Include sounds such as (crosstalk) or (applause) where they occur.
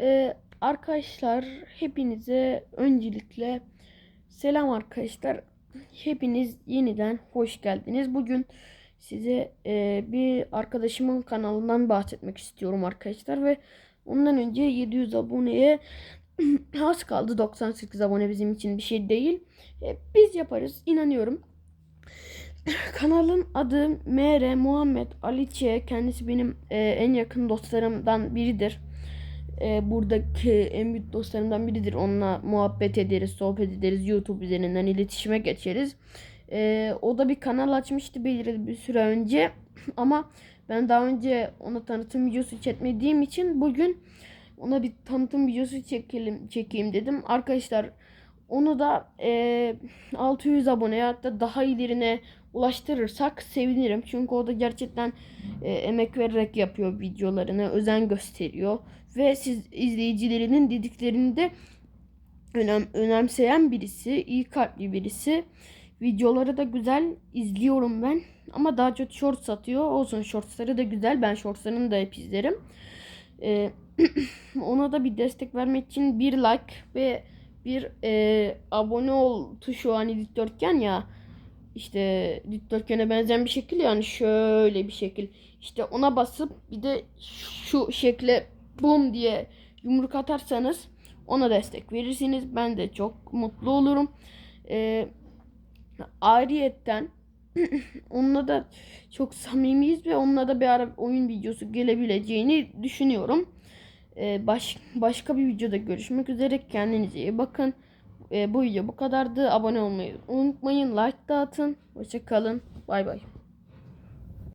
Ee, arkadaşlar hepinize öncelikle selam arkadaşlar. Hepiniz yeniden hoş geldiniz. Bugün size e, bir arkadaşımın kanalından bahsetmek istiyorum arkadaşlar ve ondan önce 700 aboneye (clears throat) az kaldı 98 abone bizim için bir şey değil. E, biz yaparız inanıyorum. (clears throat) Kanalın adı MR Muhammed Aliçe. Kendisi benim e, en yakın dostlarımdan biridir. E, buradaki en büyük dostlarımdan biridir. Onunla muhabbet ederiz, sohbet ederiz. YouTube üzerinden iletişime geçeriz. E, o da bir kanal açmıştı belirli bir süre önce. (clears throat) Ama ben daha önce ona tanıtım videosu çekmediğim için bugün ona bir tanıtım videosu çekelim, çekeyim dedim. Arkadaşlar onu da e, 600 abone hatta daha ilerine ulaştırırsak sevinirim. Çünkü o da gerçekten e, emek vererek yapıyor videolarını, özen gösteriyor ve siz izleyicilerinin dediklerini de önem, önemseyen birisi, iyi kalpli birisi. Videoları da güzel izliyorum ben. Ama daha çok short satıyor. Olsun shortsları da güzel. Ben shortslarını da hep izlerim. Ee, (clears throat) ona da bir destek vermek için bir like ve bir e, abone ol tuşu hani dikdörtgen ya işte dikdörtgene benzeyen bir şekil yani şöyle bir şekil. İşte ona basıp bir de şu şekle bum diye yumruk atarsanız ona destek verirsiniz. Ben de çok mutlu olurum. Ee, ayrıyetten (clears throat) onunla da çok samimiyiz ve onunla da bir ara oyun videosu gelebileceğini düşünüyorum. Ee, baş, başka bir videoda görüşmek üzere. Kendinize iyi bakın. Ee, bu video bu kadardı. Abone olmayı unutmayın. Like dağıtın. Hoşçakalın. Bay bay.